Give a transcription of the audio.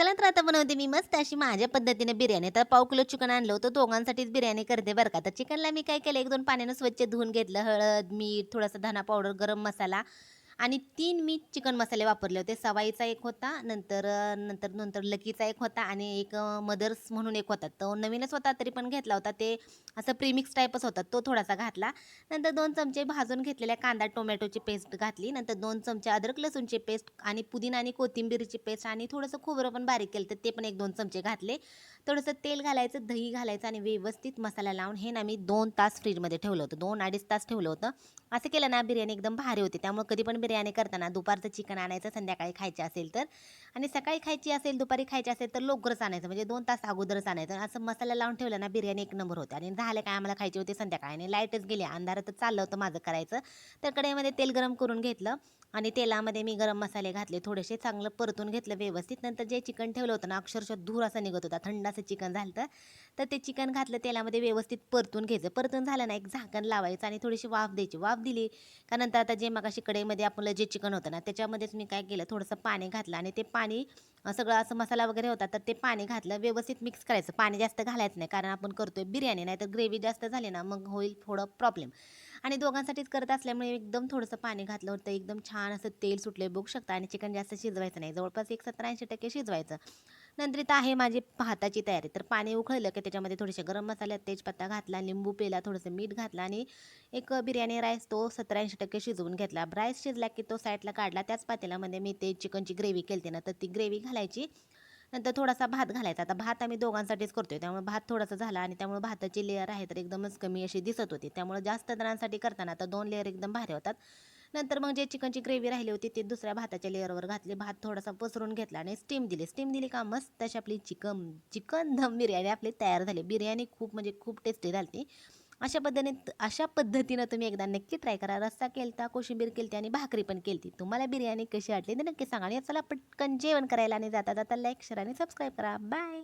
चला तर आता बनवते मी मस्त अशी माझ्या पद्धतीने बिर्याणी. तर पाव किलो चिकन आणलं होतं दोघांसाठीच बिर्याणी करते बरं का. तर चिकनला मी काय केलं एक दोन पाण्यानं स्वच्छ धुवून घेतलं हळद मीठ थोडासा धना पावडर गरम मसाला आणि तीन मी चिकन मसाले वापरले होते. सवाईचा एक होता नंतर नंतर नंतर लकीचा एक होता आणि एक मदर्स म्हणून एक होता. तो नवीनच होता तरी पण घेतला होता. ते असं प्रीमिक्स टाईपच होता. तो थोडासा घातला. नंतर दोन चमचे भाजून घेतलेल्या कांदा टोमॅटोची पेस्ट घातली. नंतर दोन चमचे अद्रक लसूणची पेस्ट आणि पुदिना आणि कोथिंबीरची पेस्ट आणि थोडंसं खोबरं पण बारीक केलं तर ते पण एक दोन चमचे घातले. थोडंसं तेल घालायचं दही घालायचं आणि व्यवस्थित मसाला लावून हे ना मी दोन तास फ्रीजमध्ये ठेवलं होतं. दोन अडीच तास ठेवलं होतं. असं केलं ना बिर्याणी एकदम भारी होती. त्यामुळे कधी पण बिर्याणी करताना दुपारचं चिकन आणायचं संध्याकाळी खायची असेल तर. आणि सकाळी खायची असेल दुपारी खायची असेल तर लवकरच आणायचं. म्हणजे दोन तास अगोदरच आणायचं. असं मसाला लावून ठेवलं ना बिर्याणी एक नंबर होते. आणि झालं काय आम्हाला खायची होती संध्याकाळी. आणि लाईटच गेली. अंधारातच चाललं होतं माझं करायचं. तर कढईमध्ये तेल गरम करून घेतलं. आणि तेलामध्ये मी गरम मसाले घातले थोडेसे चांगलं परतून घेतलं व्यवस्थित. नंतर जे चिकन ठेवलं होतं ना अक्षरशः धूर असं निघत होता थंड असं चिकन झालं तर तर ते चिकन घातलं तेलामध्ये व्यवस्थित परतून घ्यायचं. परतून झालं ना एक झाकण लावायचं आणि थोडीशी वाफ द्यायची. वाफ दिली का नंतर आता जे मगाशी कढईमध्ये आपलं जे चिकन होतं ना त्याच्यामध्येच मी काय केलं थोडंसं पाणी घातलं आणि ते पाणी सगळं असं मसाला वगैरे होता तर ते पाणी घातलं व्यवस्थित मिक्स करायचं. पाणी जास्त घालायचं नाही कारण आपण करतोय बिर्याणी नाही तर ग्रेव्ही जास्त झाली ना मग होईल थोडं प्रॉब्लेम. आणि दोघांसाठीच करत असल्यामुळे एकदम थोडंसं पाणी घातलं होतं. एकदम छान असं तेल सुटले बघू शकता. आणि चिकन जास्त शिजवायचं नाही. जवळपास एक सत्तर ऐंशी टक्के शिजवायचं. नंतर इथं आहे माझी भाताची तयारी. तर पाणी उकळलं की त्याच्यामध्ये थोडेसे गरम मसाले तेजपत्ता घातला लिंबू पेला थोडंसं मीठ घातलं आणि एक बिर्याणी राईस तो सत्तर ऐंशी टक्के शिजवून घेतला. राईस शिजला की तो साईडला काढला. त्याच पातेल्यामध्ये मी ते चिकनची ग्रेव्ही केली ना तर ती ग्रेव्ही घालायची. नंतर थोडासा भात घालायचा. आता भात आम्ही दोघांसाठीच करतोय. त्यामुळे भात थोडासा झाला आणि त्यामुळे भाताची लेअर आहे तर एकदमच कमी अशी दिसत होती. त्यामुळे जास्त जणांसाठी करताना आता दोन लेअर एकदम भारी होतात. नंतर मग जे चिकनची ग्रेव्ही राहिली होती ती दुसऱ्या भाताच्या लेअरवर घातली. भात थोडासा पसरून घेतला आणि स्टीम दिली. स्टीम दिली का? मस्त अशी आपली चिकन चिकन दम बिर्याणी आपली तयार झाली. बिर्याणी खूप म्हणजे खूप टेस्टी झाली अशा पद्धतीने अशा पद्धतीनं तुम्ही एकदा नक्की ट्राय करा. रस्सा केलता कोशिंबीर केलती आणि भाकरी पण केलती. तुम्हाला बिर्याणी कशी वाटली ते नक्की सांगा आणि चला पटकन जेवण करायला आणि जाता जाता लाईक शेअर आणि सबस्क्राईब करा. बाय